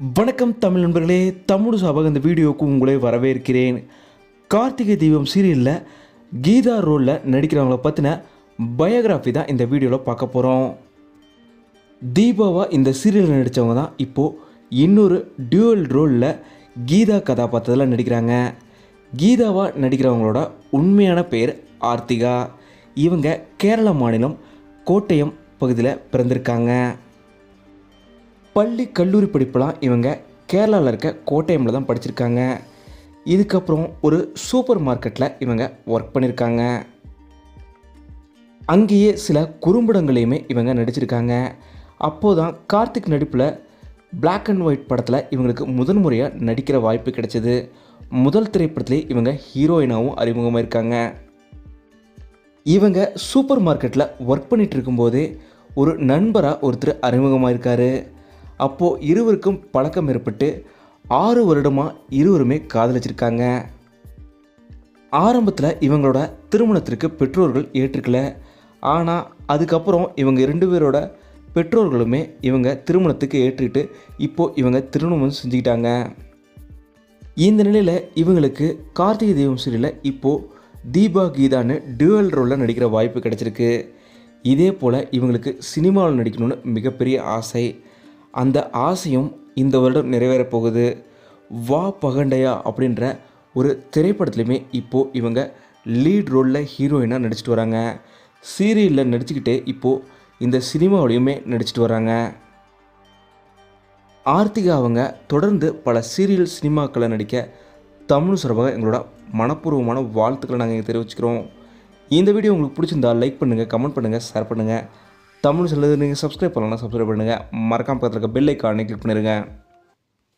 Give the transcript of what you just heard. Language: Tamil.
வணக்கம் தமிழ் நண்பர்களே தமிழ் சாபாக இந்த வீடியோவுக்கு உங்களை வரவேற்கிறேன். கார்த்திகை தீபம் சீரியலில் கீதா ரோலில் நடிக்கிறவங்கள பற்றின பயோகிராஃபி தான் இந்த வீடியோவில் பார்க்க போகிறோம் தீபாவா இந்த சீரியலில் நடித்தவங்க தான் இப்போது இன்னொரு டியூவல் ரோலில் கீதா கதாபாத்திரத்தில் நடிக்கிறாங்க. கீதாவாக நடிக்கிறவங்களோட உண்மையான பெயர் ஆர்த்திகா. இவங்க கேரள மாநிலம் கோட்டயம் பகுதியில் பிறந்திருக்காங்க. பள்ளி கல்லூரி படிப்பெல்லாம் இவங்க கேரளாவில் இருக்க கோட்டயமில் தான் படிச்சிருக்காங்க. இதுக்கப்புறம் ஒரு சூப்பர் மார்க்கெட்டில் இவங்க ஒர்க் பண்ணியிருக்காங்க அங்கேயே சில குறும்படங்களையுமே இவங்க நடிச்சிருக்காங்க. அப்போது தான் கார்த்திக் நடிப்பில் பிளாக் அண்ட் ஒயிட் படத்தில் இவங்களுக்கு முதன்முறையாக நடிக்கிற வாய்ப்பு கிடைச்சிது. முதல் திரைப்படத்திலே இவங்க ஹீரோயினாகவும் அறிமுகமாக இருக்காங்க இவங்க சூப்பர் மார்க்கெட்டில் ஒர்க் பண்ணிகிட்டு இருக்கும்போதே ஒரு நண்பராக ஒருத்தர் அறிமுகமாக இருக்காரு அப்போது இருவருக்கும் பழக்கம் ஏற்பட்டு ஆறு வருடமாக இருவருமே காதலிச்சிருக்காங்க. ஆரம்பத்தில் இவங்களோட திருமணத்திற்கு பெற்றோர்கள் ஏற்றுக்கல. ஆனால் அதுக்கப்புறம் இவங்க ரெண்டு பேரோட பெற்றோர்களுமே இவங்க திருமணத்துக்கு ஏற்றுக்கிட்டு இப்போது இவங்க திருமணம் செஞ்சுக்கிட்டாங்க. இந்த நிலையில் இவங்களுக்கு கார்த்திகை தீபம் சீரியலில் இப்போது தீபா கீதான்னு டுவல் ரோலில் நடிக்கிற வாய்ப்பு கிடச்சிருக்கு. இதே போல் இவங்களுக்கு சினிமாவில் நடிக்கணும்னு மிகப்பெரிய ஆசை. அந்த ஆசையும் இந்த வருடம் நிறைவேறப் போகுது. வா பகண்டையா அப்படின்ற ஒரு திரைப்படத்துலையுமே இப்போது இவங்க லீட் ரோலில் ஹீரோயினாக நடிச்சிட்டு வராங்க. சீரியலில் நடிச்சுக்கிட்டே இப்போது இந்த சினிமாவிலையுமே நடிச்சிட்டு வராங்க. ஆர்த்திகா அவங்க தொடர்ந்து பல சீரியல் சினிமாக்களை நடிக்க தமிழ் சார்பாக எங்களோட மனப்பூர்வமான வாழ்த்துக்களை நாங்கள் தெரிவிச்சுக்கிறோம். இந்த வீடியோ உங்களுக்கு பிடிச்சிருந்தா லைக் பண்ணுங்கள் கமெண்ட் பண்ணுங்கள் ஷேர் பண்ணுங்கள் தமிழ் சொல்லுது நீங்கள் சப்ஸ்கிரைப் பண்ணலாம் சப்ஸ்கிரைப் பண்ணுங்கள் மறக்காம பக்கத்தில் இருக்க பெல் ஐக்கானை கிளிக் பண்ணிடுங்க